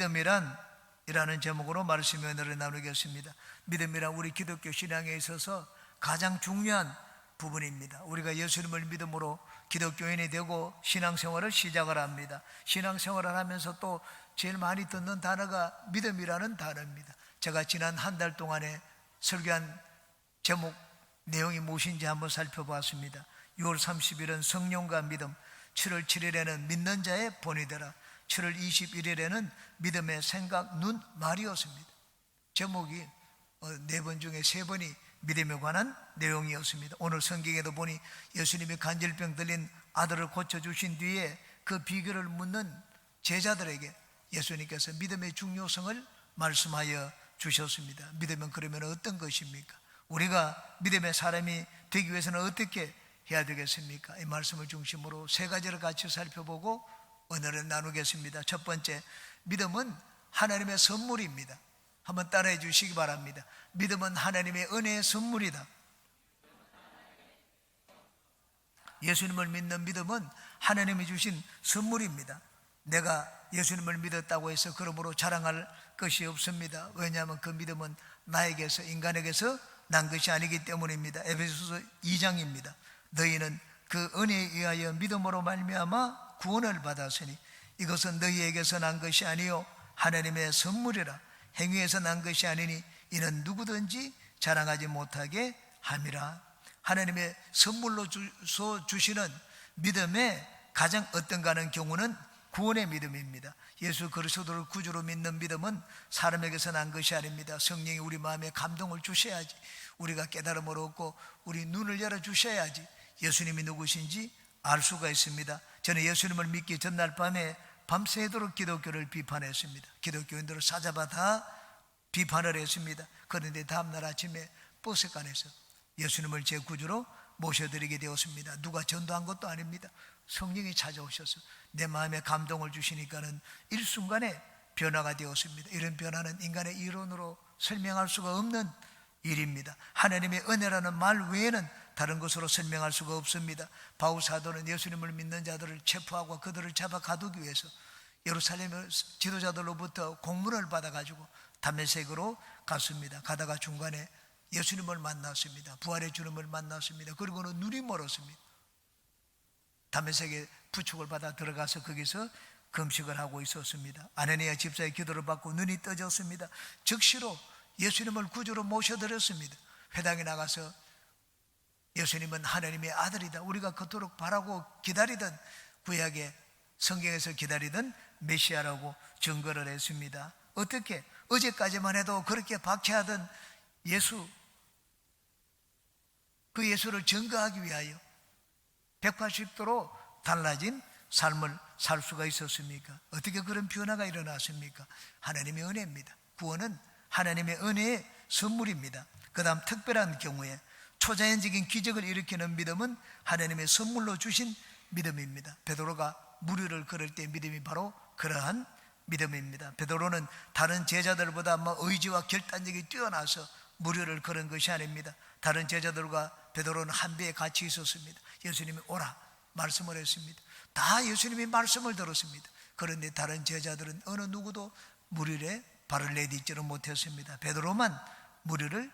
믿음이란 이라는 제목으로 말씀의 은혜를 나누겠습니다. 믿음이란 우리 기독교 신앙에 있어서 가장 중요한 부분입니다. 우리가 예수님을 믿음으로 기독교인이 되고 신앙생활을 시작을 합니다. 신앙생활을 하면서 또 제일 많이 듣는 단어가 믿음이라는 단어입니다. 제가 지난 한 달 동안에 설교한 제목 내용이 무엇인지 한번 살펴보았습니다. 6월 30일은 성령과 믿음, 7월 7일에는 믿는 자의 본이 되라, 7월 21일에는 믿음의 생각, 눈, 말이었습니다. 제목이 네 번 중에 세 번이 믿음에 관한 내용이었습니다. 오늘 성경에도 보니 예수님이 간질병 들린 아들을 고쳐주신 뒤에 그 비결을 묻는 제자들에게 예수님께서 믿음의 중요성을 말씀하여 주셨습니다. 믿으면 그러면 어떤 것입니까? 우리가 믿음의 사람이 되기 위해서는 어떻게 해야 되겠습니까? 이 말씀을 중심으로 세 가지를 같이 살펴보고 오늘은 나누겠습니다. 첫 번째, 믿음은 하나님의 선물입니다. 한번 따라해 주시기 바랍니다. 믿음은 하나님의 은혜의 선물이다. 예수님을 믿는 믿음은 하나님이 주신 선물입니다. 내가 예수님을 믿었다고 해서 그러므로 자랑할 것이 없습니다. 왜냐하면 그 믿음은 나에게서 인간에게서 난 것이 아니기 때문입니다. 에베소서 2장입니다. 너희는 그 은혜에 의하여 믿음으로 말미암아 구원을 받았으니 이것은 너희에게서 난 것이 아니요 하나님의 선물이라 행위에서 난 것이 아니니 이는 누구든지 자랑하지 못하게 함이라. 하나님의 선물로 주서 주시는 믿음의 가장 어떤가 하는 경우는 구원의 믿음입니다. 예수 그리스도를 구주로 믿는 믿음은 사람에게서 난 것이 아닙니다. 성령이 우리 마음에 감동을 주셔야지. 우리가 깨달음을 얻고 우리 눈을 열어 주셔야지. 예수님이 누구신지 알 수가 있습니다. 저는 예수님을 믿기 전날 밤에 밤새도록 기독교를 비판했습니다. 기독교인들을 찾아봐 다 비판을 했습니다. 그런데 다음날 아침에 버스간에서 예수님을 제 구주로 모셔드리게 되었습니다. 누가 전도한 것도 아닙니다. 성령이 찾아오셔서 내 마음에 감동을 주시니까는 일순간에 변화가 되었습니다. 이런 변화는 인간의 이론으로 설명할 수가 없는 일입니다. 하나님의 은혜라는 말 외에는 다른 것으로 설명할 수가 없습니다. 바울 사도는 예수님을 믿는 자들을 체포하고 그들을 잡아 가두기 위해서 예루살렘 지도자들로부터 공문을 받아가지고 담메색으로 갔습니다. 가다가 중간에 예수님을 만났습니다. 부활의 주님을 만났습니다. 그리고는 눈이 멀었습니다. 담메색에 부축을 받아 들어가서 거기서 금식을 하고 있었습니다. 아내니아 집사의 기도를 받고 눈이 떠졌습니다. 즉시로 예수님을 구주로 모셔드렸습니다. 회당에 나가서 예수님은 하나님의 아들이다. 우리가 그토록 바라고 기다리던 구약의 성경에서 기다리던 메시아라고 증거를 했습니다. 어떻게? 어제까지만 해도 그렇게 박해하던 예수, 그 예수를 증거하기 위하여 180도로 달라진 삶을 살 수가 있었습니까? 어떻게 그런 변화가 일어났습니까? 하나님의 은혜입니다. 구원은 하나님의 은혜의 선물입니다. 그 다음 특별한 경우에 초자연적인 기적을 일으키는 믿음은 하나님의 선물로 주신 믿음입니다. 베드로가 무리를 걸을 때 믿음이 바로 그러한 믿음입니다. 베드로는 다른 제자들보다 뭐 의지와 결단력이 뛰어나서 무리를 걸은 것이 아닙니다. 다른 제자들과 베드로는 한 배에 같이 있었습니다. 예수님이 오라 말씀을 했습니다. 다 예수님이 말씀을 들었습니다. 그런데 다른 제자들은 어느 누구도 무리에 발을 내딛지는 못했습니다. 베드로만 무리를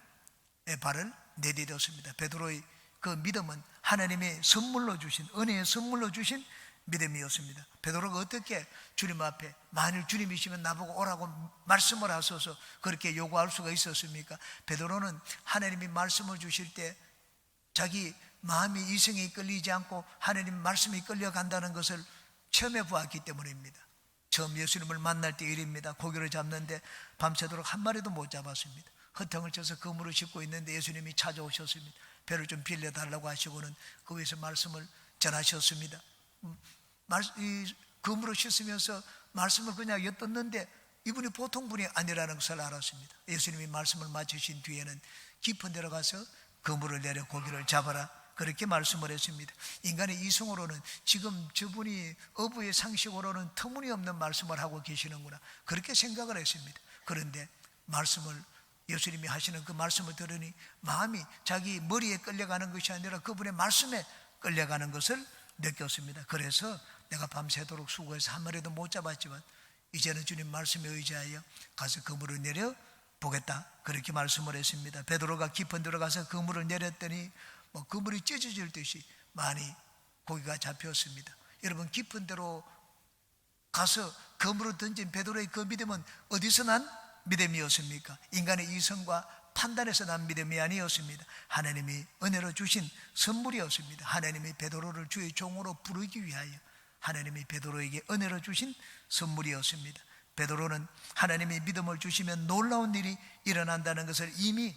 발을 내딛었습니다. 베드로의 그 믿음은 하나님의 선물로 주신 은혜의 선물로 주신 믿음이었습니다. 베드로가 어떻게 주님 앞에 만일 주님이시면 나보고 오라고 말씀을 하소서 그렇게 요구할 수가 있었습니까? 베드로는 하나님이 말씀을 주실 때 자기 마음이 이성에 이끌리지 않고 하나님 말씀에 끌려간다는 것을 처음에 보았기 때문입니다. 처음 예수님을 만날 때 일입니다. 고기를 잡는데 밤새도록 한 마리도 못 잡았습니다. 허탕을 쳐서 그물을 싣고 있는데 예수님이 찾아오셨습니다. 배를 좀 빌려달라고 하시고는 그 위에서 말씀을 전하셨습니다. 음, 이 그물을 씻으면서 말씀을 그냥 엿듣는데 이분이 보통 분이 아니라는 것을 알았습니다. 예수님이 말씀을 마치신 뒤에는 깊은 데로 가서 그물을 내려 고기를 잡아라. 그렇게 말씀을 했습니다. 인간의 이성으로는 지금 저분이 어부의 상식으로는 터무니없는 말씀을 하고 계시는구나. 그렇게 생각을 했습니다. 그런데 말씀을 예수님이 하시는 그 말씀을 들으니 마음이 자기 머리에 끌려가는 것이 아니라 그분의 말씀에 끌려가는 것을 느꼈습니다. 그래서 내가 밤새도록 수고해서 한 마리도 못 잡았지만 이제는 주님 말씀에 의지하여 가서 그물을 내려 보겠다. 그렇게 말씀을 했습니다. 베드로가 깊은 데로 가서 그물을 내렸더니 뭐 그물이 찢어질 듯이 많이 고기가 잡혔습니다. 여러분 깊은 데로 가서 그물을 던진 베드로의 그 믿음은 어디서 난 믿음이었습니까? 인간의 이성과 판단에서 난 믿음이 아니었습니다. 하나님이 은혜로 주신 선물이었습니다. 하나님이 베드로를 주의 종으로 부르기 위하여 하나님이 베드로에게 은혜로 주신 선물이었습니다. 베드로는 하나님이 믿음을 주시면 놀라운 일이 일어난다는 것을 이미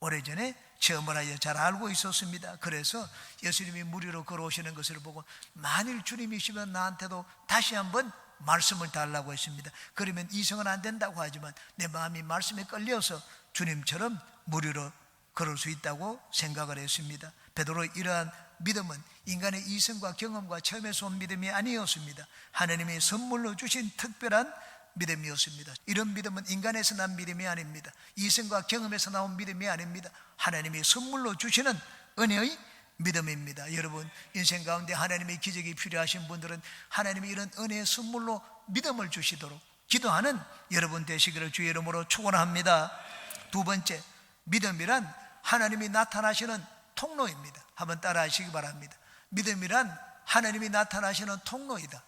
오래전에 체험을 하여 잘 알고 있었습니다. 그래서 예수님이 무리로 걸어오시는 것을 보고 만일 주님이시면 나한테도 다시 한번 말씀을 달라고 했습니다. 그러면 이성은 안 된다고 하지만 내 마음이 말씀에 끌려서 주님처럼 무리로 걸을 수 있다고 생각을 했습니다. 베드로 이러한 믿음은 인간의 이성과 경험과 체험에서 온 믿음이 아니었습니다. 하나님이 선물로 주신 특별한 믿음이었습니다. 이런 믿음은 인간에서 난 믿음이 아닙니다. 이성과 경험에서 나온 믿음이 아닙니다. 하나님이 선물로 주시는 은혜의 믿음입니다. 여러분, 인생 가운데 하나님의 기적이 필요하신 분들은 하나님이 이런 은혜의 선물로 믿음을 주시도록 기도하는 여러분 되시기를 주의 이름으로 축원합니다. 두 번째, 믿음이란 하나님이 나타나시는 통로입니다. 한번 따라 하시기 바랍니다. 믿음이란 하나님이 나타나시는 통로이다.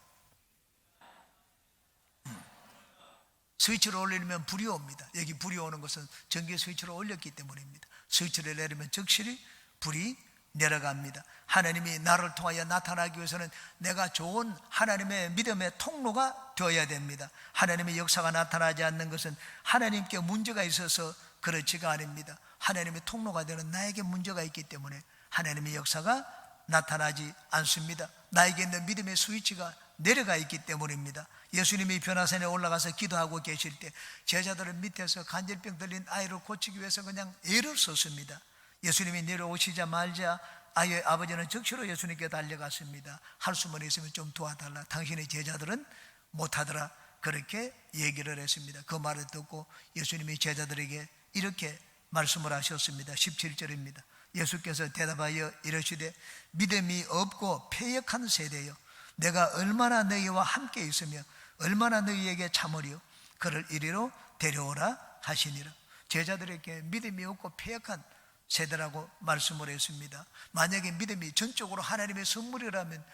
스위치를 올리면 불이 옵니다. 여기 불이 오는 것은 전기 스위치를 올렸기 때문입니다. 스위치를 내리면 적실히 불이 내려갑니다. 하나님이 나를 통하여 나타나기 위해서는 내가 좋은 하나님의 믿음의 통로가 되어야 됩니다. 하나님의 역사가 나타나지 않는 것은 하나님께 문제가 있어서 그렇지가 아닙니다. 하나님의 통로가 되는 나에게 문제가 있기 때문에 하나님의 역사가 나타나지 않습니다. 나에게 있는 믿음의 스위치가 내려가 있기 때문입니다. 예수님이 변화산에 올라가서 기도하고 계실 때 제자들을 밑에서 간질병 들린 아이를 고치기 위해서 그냥 애를 썼습니다. 예수님이 내려오시자마자 아이의 아버지는 즉시로 예수님께 달려갔습니다. 할 수만 있으면 좀 도와달라. 당신의 제자들은 못하더라. 그렇게 얘기를 했습니다. 그 말을 듣고 예수님이 제자들에게 이렇게 말씀을 하셨습니다. 17절입니다. 예수께서 대답하여 이러시되 믿음이 없고 폐역한 세대여 내가 얼마나 너희와 함께 있으며 얼마나 너희에게 참으리요 그를 이리로 데려오라 하시니라 제자들에게 믿음이 없고 폐역한 세대라고 말씀을 했습니다 만약에 믿음이 전적으로 하나님의 선물이라면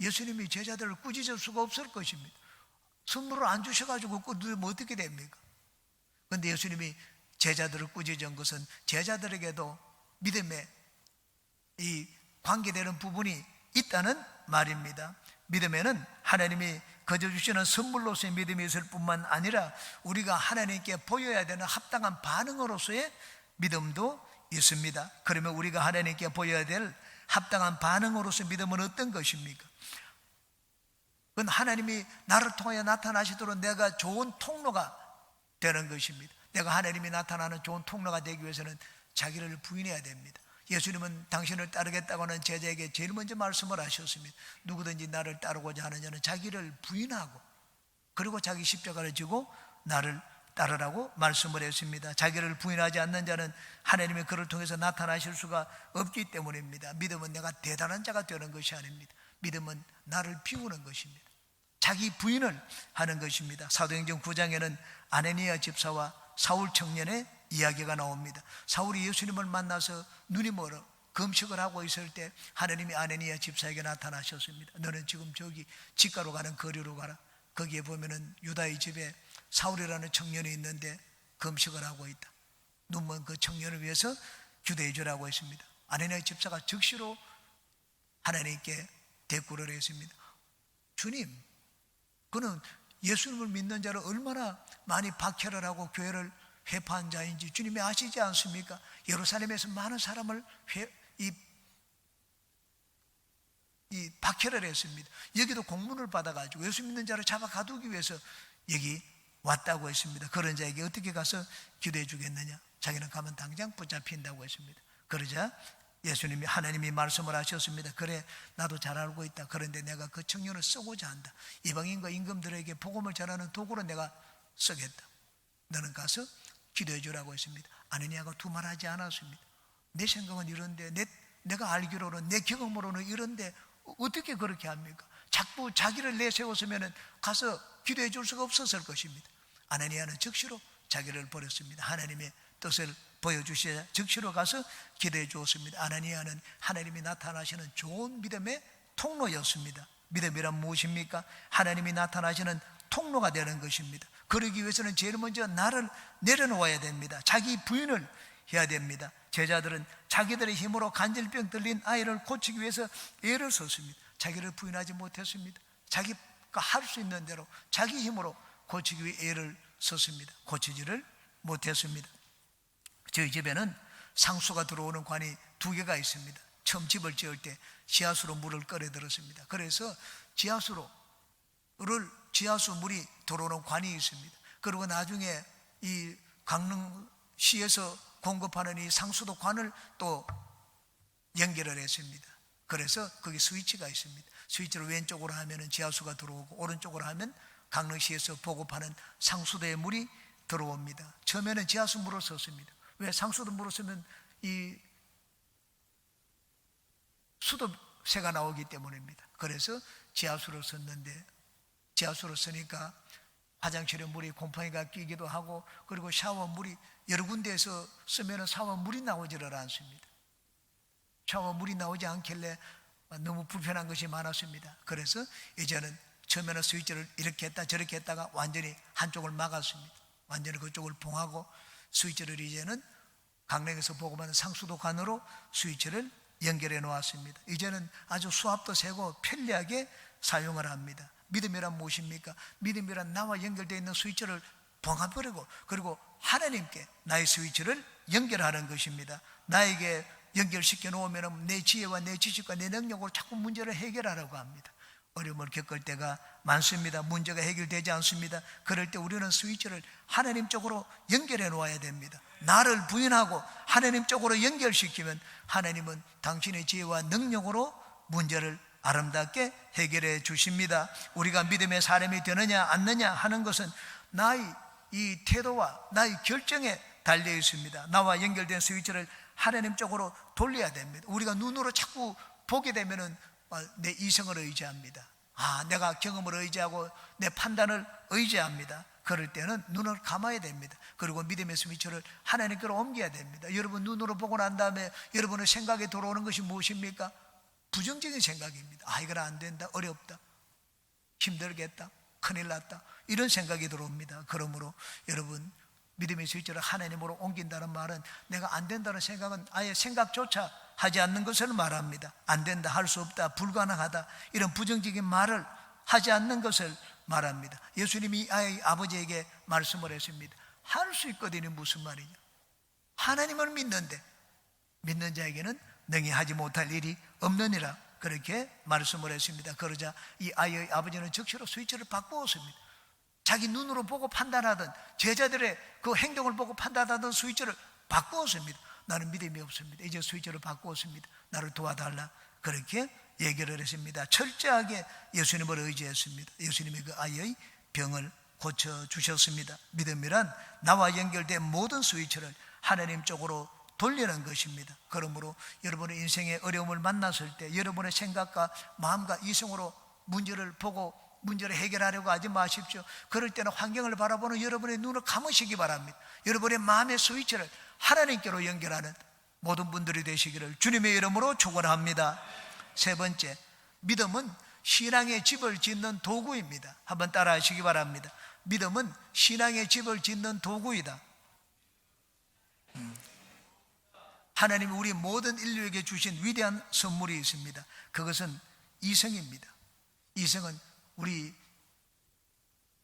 예수님이 제자들을 꾸짖을 수가 없을 것입니다 선물을 안 주셔가지고 꾸짖으면 어떻게 됩니까? 그런데 예수님이 제자들을 꾸짖은 것은 제자들에게도 믿음의 이 관계되는 부분이 있다는 말입니다. 믿음에는 하나님이 거저 주시는 선물로서의 믿음이 있을 뿐만 아니라 우리가 하나님께 보여야 되는 합당한 반응으로서의 믿음도 있습니다. 그러면 우리가 하나님께 보여야 될 합당한 반응으로서 믿음은 어떤 것입니까? 그건 하나님이 나를 통하여 나타나시도록 내가 좋은 통로가 되는 것입니다. 내가 하나님이 나타나는 좋은 통로가 되기 위해서는 자기를 부인해야 됩니다. 예수님은 당신을 따르겠다고 하는 제자에게 제일 먼저 말씀을 하셨습니다. 누구든지 나를 따르고자 하는 자는 자기를 부인하고 그리고 자기 십자가를 지고 나를 따르라고 말씀을 했습니다. 자기를 부인하지 않는 자는 하나님의 그를 통해서 나타나실 수가 없기 때문입니다. 믿음은 내가 대단한 자가 되는 것이 아닙니다. 믿음은 나를 비우는 것입니다. 자기 부인을 하는 것입니다. 사도행전 9장에는 아네니아 집사와 사울 청년의 이야기가 나옵니다. 사울이 예수님을 만나서 눈이 멀어 금식을 하고 있을 때 하나님이 아네니아 집사에게 나타나셨습니다. 너는 지금 저기 집가로 가는 거리로 가라. 거기에 보면은 유다의 집에 사울이라는 청년이 있는데 금식을 하고 있다. 눈먼 그 청년을 위해서 기도해 주라고 했습니다. 아네니아 집사가 즉시로 하나님께 대꾸를 했습니다. 주님, 그는 예수님을 믿는 자를 얼마나 많이 박해를 하고 교회를 회파한 자인지 주님이 아시지 않습니까? 예루살렘에서 많은 사람을 회, 이, 이 박해를 했습니다. 여기도 공문을 받아가지고 예수 믿는 자를 잡아 가두기 위해서 여기 왔다고 했습니다. 그런 자에게 어떻게 가서 기도해 주겠느냐? 자기는 가면 당장 붙잡힌다고 했습니다. 그러자 예수님이 하나님이 말씀을 하셨습니다. 그래 나도 잘 알고 있다. 그런데 내가 그 청년을 쓰고자 한다. 이방인과 임금들에게 복음을 전하는 도구로 내가 쓰겠다. 너는 가서 기도해 주라고 했습니다. 아느냐가 두말하지 않았습니다. 내 생각은 이런데 내, 내가 알기로는 내 경험으로는 이런데 어떻게 그렇게 합니까? 자꾸 자기를 내세웠으면 가서 기도해 줄 수가 없었을 것입니다. 아나니아는 즉시로 자기를 버렸습니다. 하나님의 뜻을 보여주셔야 즉시로 가서 기도해 주었습니다. 아나니아는 하나님이 나타나시는 좋은 믿음의 통로였습니다. 믿음이란 무엇입니까? 하나님이 나타나시는 통로가 되는 것입니다. 그러기 위해서는 제일 먼저 나를 내려놓아야 됩니다. 자기 부인을 해야 됩니다. 제자들은 자기들의 힘으로 간질병 들린 아이를 고치기 위해서 애를 썼습니다. 자기를 부인하지 못했습니다. 자기가 할 수 있는 대로 자기 힘으로 고치기 위해 애를 썼습니다. 고치지를 못했습니다. 저희 집에는 상수가 들어오는 관이 두 개가 있습니다. 처음 집을 지을 때 지하수로 물을 꺼내 들었습니다. 그래서 지하수로를 지하수 물이 들어오는 관이 있습니다. 그리고 나중에 이 강릉시에서 공급하는 이 상수도 관을 또 연결을 했습니다. 그래서 거기 스위치가 있습니다. 스위치를 왼쪽으로 하면 지하수가 들어오고 오른쪽으로 하면 강릉시에서 보급하는 상수도의 물이 들어옵니다. 처음에는 지하수 물을 썼습니다. 왜 상수도 물을 쓰면 이 수도새가 나오기 때문입니다. 그래서 지하수를 썼는데 지하수를 쓰니까 화장실에 물이 곰팡이가 끼기도 하고 그리고 샤워 물이 여러 군데에서 쓰면 샤워 물이 나오지를 않습니다. 샤워 물이 나오지 않길래 너무 불편한 것이 많았습니다. 그래서 이제는 처음에는 스위치를 이렇게 했다 저렇게 했다가 완전히 한쪽을 막았습니다. 완전히 그쪽을 봉하고 스위치를 이제는 강릉에서 보고받는 상수도 관으로 스위치를 연결해 놓았습니다. 이제는 아주 수압도 세고 편리하게 사용을 합니다. 믿음이란 무엇입니까? 믿음이란 나와 연결되어 있는 스위치를 봉합버리고 그리고 하나님께 나의 스위치를 연결하는 것입니다. 나에게 연결시켜 놓으면 내 지혜와 내 지식과 내 능력으로 자꾸 문제를 해결하라고 합니다. 어려움을 겪을 때가 많습니다. 문제가 해결되지 않습니다. 그럴 때 우리는 스위치를 하나님 쪽으로 연결해 놓아야 됩니다. 나를 부인하고 하나님 쪽으로 연결시키면 하나님은 당신의 지혜와 능력으로 문제를 아름답게 해결해 주십니다. 우리가 믿음의 사람이 되느냐 않느냐 하는 것은 나의 이 태도와 나의 결정에 달려 있습니다. 나와 연결된 스위치를 하나님 쪽으로 돌려야 됩니다. 우리가 눈으로 자꾸 보게 되면은 어, 내 이성을 의지합니다. 아, 내가 경험을 의지하고 내 판단을 의지합니다. 그럴 때는 눈을 감아야 됩니다. 그리고 믿음의 스위치를 하나님께로 옮겨야 됩니다. 여러분 눈으로 보고 난 다음에 여러분의 생각에 들어오는 것이 무엇입니까? 부정적인 생각입니다. 아, 이건 안 된다. 어렵다. 힘들겠다. 큰일 났다. 이런 생각이 들어옵니다. 그러므로 여러분 믿음의 스위치를 하나님으로 옮긴다는 말은 내가 안 된다는 생각은 아예 생각조차 하지 않는 것을 말합니다. 안 된다, 할 수 없다, 불가능하다 이런 부정적인 말을 하지 않는 것을 말합니다. 예수님이 아버지에게 말씀을 했습니다. 할 수 있거든요. 무슨 말이냐? 하나님을 믿는데 믿는 자에게는 능히 하지 못할 일이 없느니라 그렇게 말씀을 했습니다. 그러자 이 아이의 아버지는 즉시로 스위치를 바꾸었습니다. 자기 눈으로 보고 판단하던 제자들의 그 행동을 보고 판단하던 스위치를 바꾸었습니다. 나는 믿음이 없습니다. 이제 스위치를 바꾸었습니다. 나를 도와달라. 그렇게 얘기를 했습니다. 철저하게 예수님을 의지했습니다. 예수님이 그 아이의 병을 고쳐 주셨습니다. 믿음이란 나와 연결된 모든 스위치를 하나님 쪽으로 돌리는 것입니다. 그러므로 여러분의 인생의 어려움을 만났을 때 여러분의 생각과 마음과 이성으로 문제를 보고 문제를 해결하려고 하지 마십시오. 그럴 때는 환경을 바라보는 여러분의 눈을 감으시기 바랍니다. 여러분의 마음의 스위치를 하나님께로 연결하는 모든 분들이 되시기를 주님의 이름으로 축원합니다. 세 번째, 믿음은 신앙의 집을 짓는 도구입니다. 한번 따라하시기 바랍니다. 믿음은 신앙의 집을 짓는 도구이다. 음. 하나님이 우리 모든 인류에게 주신 위대한 선물이 있습니다. 그것은 이성입니다. 이성은 우리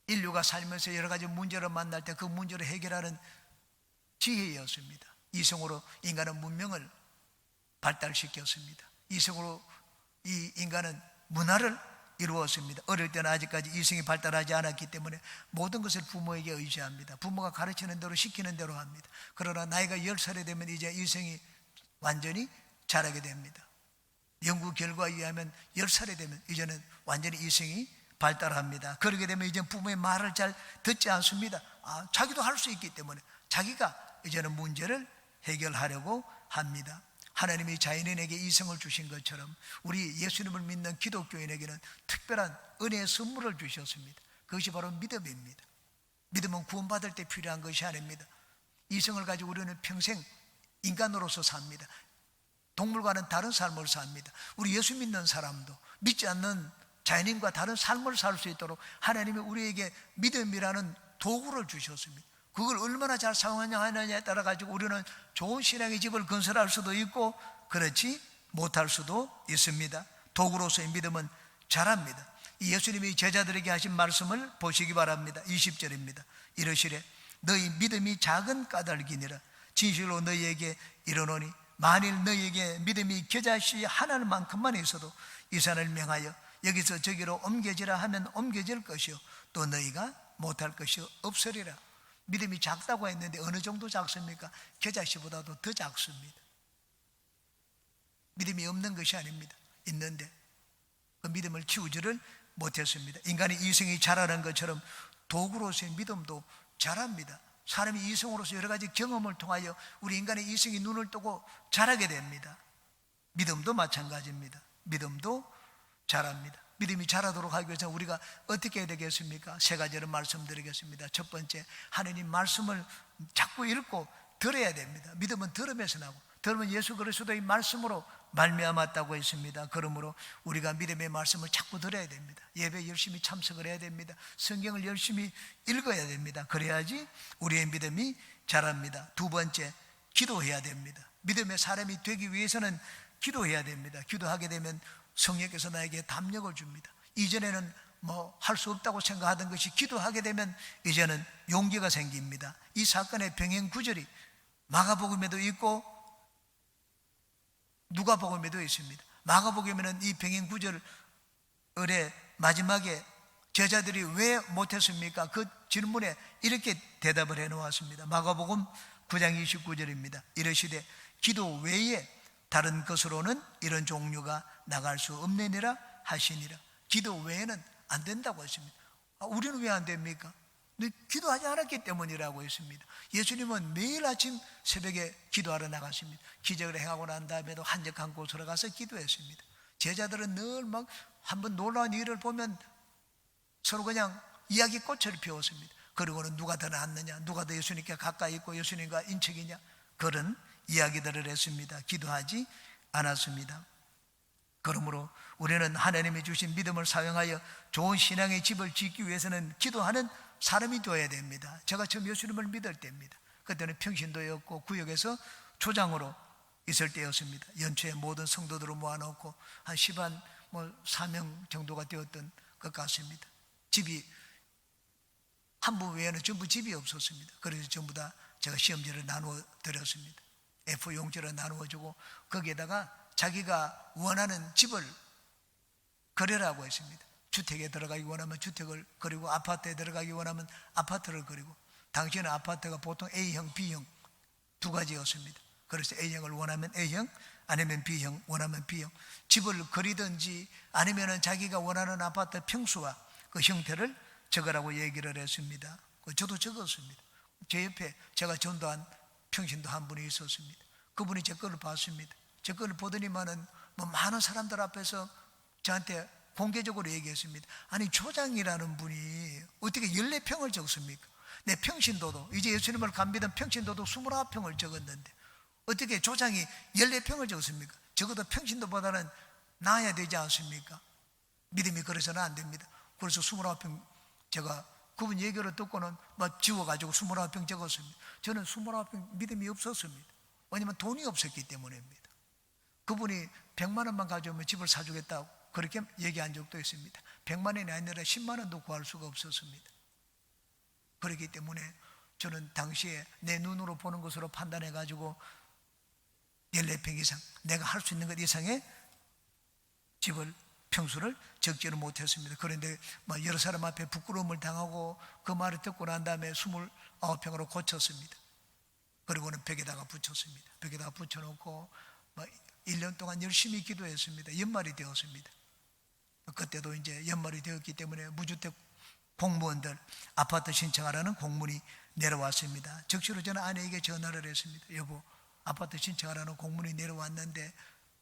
인류가 살면서 여러 가지 문제를 만날 때 그 문제를 해결하는 지혜였습니다. 이성으로 인간은 문명을 발달시켰습니다. 이성으로 이 인간은 문화를 이루었습니다. 어릴 때는 아직까지 이성이 발달하지 않았기 때문에 모든 것을 부모에게 의지합니다. 부모가 가르치는 대로 시키는 대로 합니다. 그러나 나이가 10살이 되면 이제 이성이 완전히 자라게 됩니다. 연구 결과에 의하면 10살이 되면 이제는 완전히 이성이 발달합니다. 그러게 되면 이제 부모의 말을 잘 듣지 않습니다. 아, 자기도 할 수 있기 때문에 자기가 이제는 문제를 해결하려고 합니다. 하나님이 자연인에게 이성을 주신 것처럼 우리 예수님을 믿는 기독교인에게는 특별한 은혜의 선물을 주셨습니다. 그것이 바로 믿음입니다. 믿음은 구원받을 때 필요한 것이 아닙니다. 이성을 가지고 우리는 평생 인간으로서 삽니다. 동물과는 다른 삶을 삽니다. 우리 예수 믿는 사람도 믿지 않는 자연인과 다른 삶을 살 수 있도록 하나님이 우리에게 믿음이라는 도구를 주셨습니다. 그걸 얼마나 잘 사용하느냐에 따라 가지고 우리는 좋은 신앙의 집을 건설할 수도 있고 그렇지 못할 수도 있습니다. 도구로서의 믿음은 잘합니다. 예수님이 제자들에게 하신 말씀을 보시기 바랍니다. 20절입니다. 이러시래 너희 믿음이 작은 까닭이니라 진실로 너희에게 이르노니 만일 너희에게 믿음이 겨자씨 하나만큼만 있어도 이 산을 명하여 여기서 저기로 옮겨지라 하면 옮겨질 것이요 또 너희가 못할 것이 없으리라 믿음이 작다고 했는데 어느 정도 작습니까? 겨자씨보다도 더 작습니다. 믿음이 없는 것이 아닙니다. 있는데 그 믿음을 키우지를 못했습니다. 인간이 이성이 자라는 것처럼 도구로서의 믿음도 자랍니다. 사람이 이성으로서 여러 가지 경험을 통하여 우리 인간의 이성이 눈을 뜨고 자라게 됩니다. 믿음도 마찬가지입니다. 믿음도 자랍니다 믿음이 자라도록 하기 위해서 우리가 어떻게 해야 되겠습니까? 세 가지를 말씀드리겠습니다. 첫 번째, 하느님 말씀을 자꾸 읽고 들어야 됩니다. 믿음은 들음에서 나고, 들으면 예수 그리스도의 말씀으로 말미암았다고 했습니다. 그러므로 우리가 믿음의 말씀을 자꾸 들어야 됩니다. 예배 열심히 참석을 해야 됩니다. 성경을 열심히 읽어야 됩니다. 그래야지 우리의 믿음이 자랍니다. 두 번째, 기도해야 됩니다. 믿음의 사람이 되기 위해서는 기도해야 됩니다. 기도하게 되면 성령께서 나에게 담력을 줍니다. 이전에는 뭐 할 수 없다고 생각하던 것이 기도하게 되면 이제는 용기가 생깁니다. 이 사건의 병행 구절이 마가복음에도 있고 누가복음에도 있습니다. 마가복음에는 이 병행 구절의 마지막에 제자들이 왜 못했습니까? 그 질문에 이렇게 대답을 해 놓았습니다. 마가복음 9장 29절입니다. 이러시되 기도 외에 다른 것으로는 이런 종류가 나갈 수 없느니라 하시니라. 기도 외에는 안 된다고 했습니다. 아, 우리는 왜 안 됩니까? 기도하지 않았기 때문이라고 했습니다. 예수님은 매일 아침 새벽에 기도하러 나갔습니다. 기적을 행하고 난 다음에도 한적한 곳으로 가서 기도했습니다. 제자들은 늘 막 한번 놀라운 일을 보면 서로 그냥 이야기 꽃을 피웠습니다. 그리고는 누가 더 낫느냐, 누가 더 예수님께 가까이 있고 예수님과 인척이냐 그런 이야기들을 했습니다. 기도하지 않았습니다. 그러므로 우리는 하나님이 주신 믿음을 사용하여 좋은 신앙의 집을 짓기 위해서는 기도하는 사람이 되어야 됩니다. 제가 처음 예수님을 믿을 때입니다. 그때는 평신도였고 구역에서 초장으로 있을 때였습니다. 연초에 모든 성도들을 모아놓고 한 10한 뭐 4명 정도가 되었던 것 같습니다. 집이 한부 외에는 전부 집이 없었습니다. 그래서 전부 다 제가 시험지를 나누어 드렸습니다. F 용지를 나누어 주고 거기에다가 자기가 원하는 집을 거래라고 했습니다. 주택에 들어가기 원하면 주택을 그리고 아파트에 들어가기 원하면 아파트를 그리고 당시에는 아파트가 보통 A형, B형 두 가지였습니다. 그래서 A형을 원하면 A형, 아니면 B형, 원하면 B형. 집을 그리든지 아니면 자기가 원하는 아파트 평수와 그 형태를 적으라고 얘기를 했습니다. 그 저도 적었습니다. 제 옆에 제가 전도한 평신도 한 분이 있었습니다. 그분이 제 거를 봤습니다. 제 거를 보더니만은 뭐 많은 사람들 앞에서 저한테 공개적으로 얘기했습니다. 아니 조장이라는 분이 어떻게 14평을 적습니까? 내 평신도도 이제 예수님을 감비던 평신도도 29평을 적었는데 어떻게 조장이 14평을 적습니까? 적어도 평신도보다는 나아야 되지 않습니까? 믿음이 그래서는 안 됩니다. 그래서 29평 제가 그분 얘기를 듣고는 막 지워가지고 29평 적었습니다. 저는 29평 믿음이 없었습니다. 왜냐면 돈이 없었기 때문입니다. 그분이 100만 원만 가져오면 집을 사주겠다고 그렇게 얘기한 적도 있습니다. 100만 원이 아니라 10만 원도 구할 수가 없었습니다. 그렇기 때문에 저는 당시에 내 눈으로 보는 것으로 판단해 가지고 14평 이상 내가 할 수 있는 것 이상의 집을 평수를 적지를 못했습니다. 그런데 뭐 여러 사람 앞에 부끄러움을 당하고 그 말을 듣고 난 다음에 29평으로 고쳤습니다. 그리고는 벽에다가 붙였습니다. 벽에다가 붙여놓고 뭐 1년 동안 열심히 기도했습니다. 연말이 되었습니다. 그때도 이제 연말이 되었기 때문에 무주택 공무원들 아파트 신청하라는 공문이 내려왔습니다. 즉시로 저는 아내에게 전화를 했습니다. 여보, 아파트 신청하라는 공문이 내려왔는데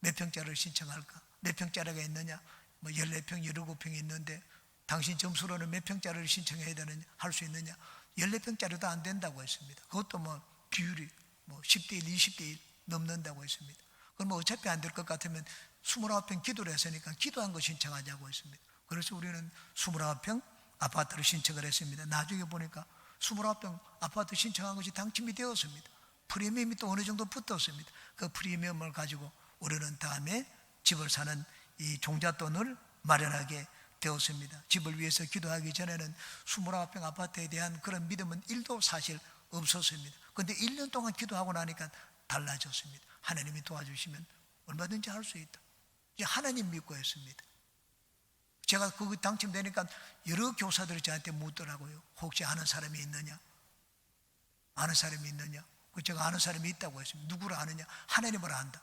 몇 평짜리를 신청할까? 몇 평짜리가 있느냐? 뭐 14평, 17평이 있는데 당신 점수로는 몇 평짜리를 신청해야 되느냐 할 수 있느냐 14평짜리도 안 된다고 했습니다. 그것도 뭐 비율이 뭐 10대 1, 20대 1 넘는다고 했습니다. 그럼 뭐 어차피 안 될 것 같으면 29평 기도를 했으니까 기도한 거 신청하자고 했습니다. 그래서 우리는 29평 아파트를 신청을 했습니다. 나중에 보니까 29평 아파트 신청한 것이 당첨이 되었습니다. 프리미엄이 또 어느 정도 붙었습니다. 그 프리미엄을 가지고 우리는 다음에 집을 사는 이 종잣돈을 마련하게 되었습니다. 집을 위해서 기도하기 전에는 29평 아파트에 대한 그런 믿음은 1도 사실 없었습니다. 근데 1년 동안 기도하고 나니까 달라졌습니다. 하나님이 도와주시면 얼마든지 할 수 있다. 이제 하나님 믿고 했습니다. 제가 그거 당첨되니까 여러 교사들이 저한테 묻더라고요. 혹시 아는 사람이 있느냐? 아는 사람이 있느냐? 그 제가 아는 사람이 있다고 했습니다. 누구를 아느냐? 하나님을 안다.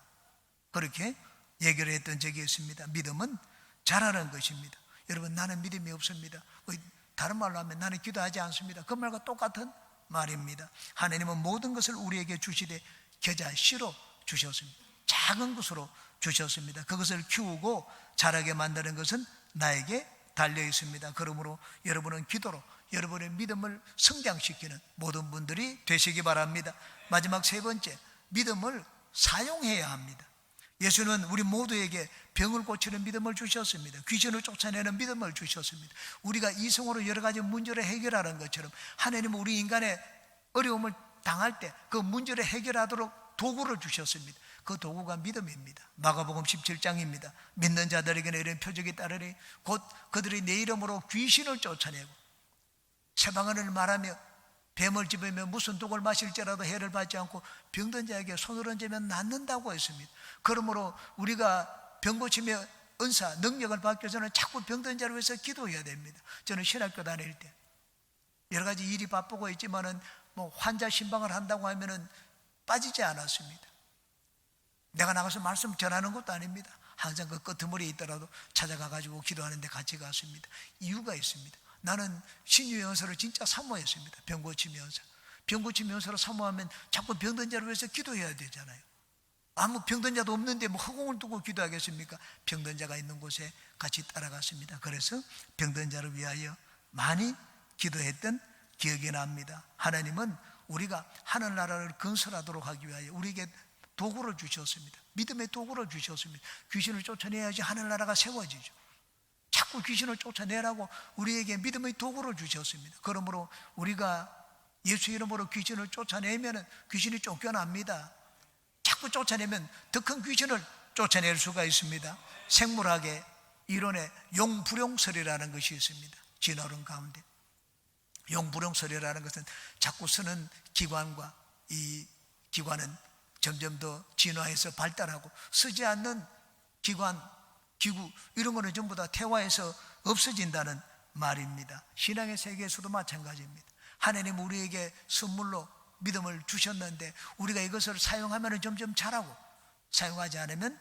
그렇게 얘기를 했던 적이 있습니다. 믿음은 잘하는 것입니다. 여러분 나는 믿음이 없습니다. 그 다른 말로 하면 나는 기도하지 않습니다. 그 말과 똑같은 말입니다. 하나님은 모든 것을 우리에게 주시되 겨자씨로 주셨습니다. 작은 것으로 주셨습니다. 그것을 키우고 자라게 만드는 것은 나에게 달려 있습니다. 그러므로 여러분은 기도로 여러분의 믿음을 성장시키는 모든 분들이 되시기 바랍니다. 마지막 세 번째, 믿음을 사용해야 합니다. 예수는 우리 모두에게 병을 고치는 믿음을 주셨습니다. 귀신을 쫓아내는 믿음을 주셨습니다. 우리가 이성으로 여러 가지 문제를 해결하는 것처럼 하나님은 우리 인간의 어려움을 당할 때 그 문제를 해결하도록 도구를 주셨습니다. 그 도구가 믿음입니다. 마가복음 17장입니다. 믿는 자들에게는 이런 표적이 따르니 곧 그들이 내 이름으로 귀신을 쫓아내고 세방언을 말하며 뱀을 집으며 무슨 독을 마실지라도 해를 받지 않고 병든 자에게 손을 얹으면 낫는다고 했습니다. 그러므로 우리가 병 고치며 은사, 능력을 받기 위해서는 자꾸 병든 자를 위해서 기도해야 됩니다. 저는 신학교 다닐 때 여러 가지 일이 바쁘고 있지만은 뭐 환자 신방을 한다고 하면은 빠지지 않았습니다. 내가 나가서 말씀 전하는 것도 아닙니다. 항상 그 끄트머리에 있더라도 찾아가 가지고 기도하는데 같이 갔습니다. 이유가 있습니다. 나는 신유 연서를 진짜 사모했습니다. 병 고치면서. 병 고치면서로 사모하면 자꾸 병든 자를 위해서 기도해야 되잖아요. 아무 병든 자도 없는데 뭐 허공을 두고 기도하겠습니까? 병든 자가 있는 곳에 같이 따라갔습니다. 그래서 병든 자를 위하여 많이 기도했던 기억이 납니다. 하나님은 우리가 하늘나라를 건설하도록 하기 위하여 우리에게 도구를 주셨습니다. 믿음의 도구를 주셨습니다. 귀신을 쫓아내야지 하늘나라가 세워지죠. 자꾸 귀신을 쫓아내라고 우리에게 믿음의 도구를 주셨습니다. 그러므로 우리가 예수 이름으로 귀신을 쫓아내면 귀신이 쫓겨납니다. 자꾸 쫓아내면 더 큰 귀신을 쫓아낼 수가 있습니다. 생물학의 이론에 용불용설이라는 것이 있습니다. 진화론 가운데. 용불용설이라는 것은 자꾸 쓰는 기관과 이 기관은 점점 더 진화해서 발달하고 쓰지 않는 기관, 기구 이런 거는 전부 다 태화해서 없어진다는 말입니다. 신앙의 세계에서도 마찬가지입니다. 하나님 우리에게 선물로 믿음을 주셨는데 우리가 이것을 사용하면 점점 자라고 사용하지 않으면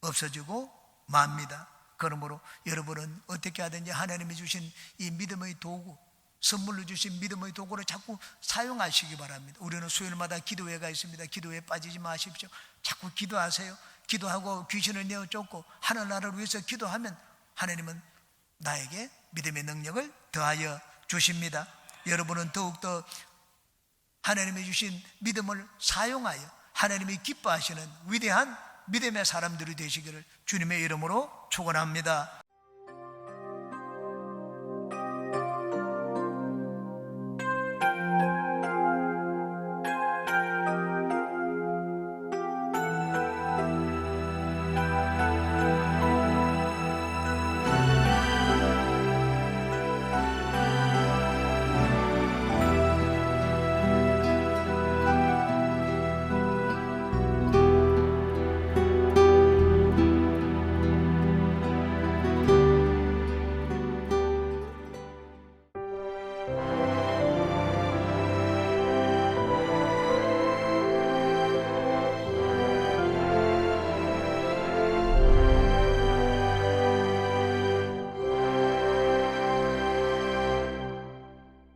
없어지고 맙니다. 그러므로 여러분은 어떻게 하든지 하나님이 주신 이 믿음의 도구 선물로 주신 믿음의 도구를 자꾸 사용하시기 바랍니다. 우리는 수요일마다 기도회가 있습니다. 기도회에 빠지지 마십시오. 자꾸 기도하세요. 기도하고 귀신을 내어 쫓고 하늘나라를 위해서 기도하면 하나님은 나에게 믿음의 능력을 더하여 주십니다. 여러분은 더욱더 하나님이 주신 믿음을 사용하여 하나님이 기뻐하시는 위대한 믿음의 사람들이 되시기를 주님의 이름으로 축원합니다.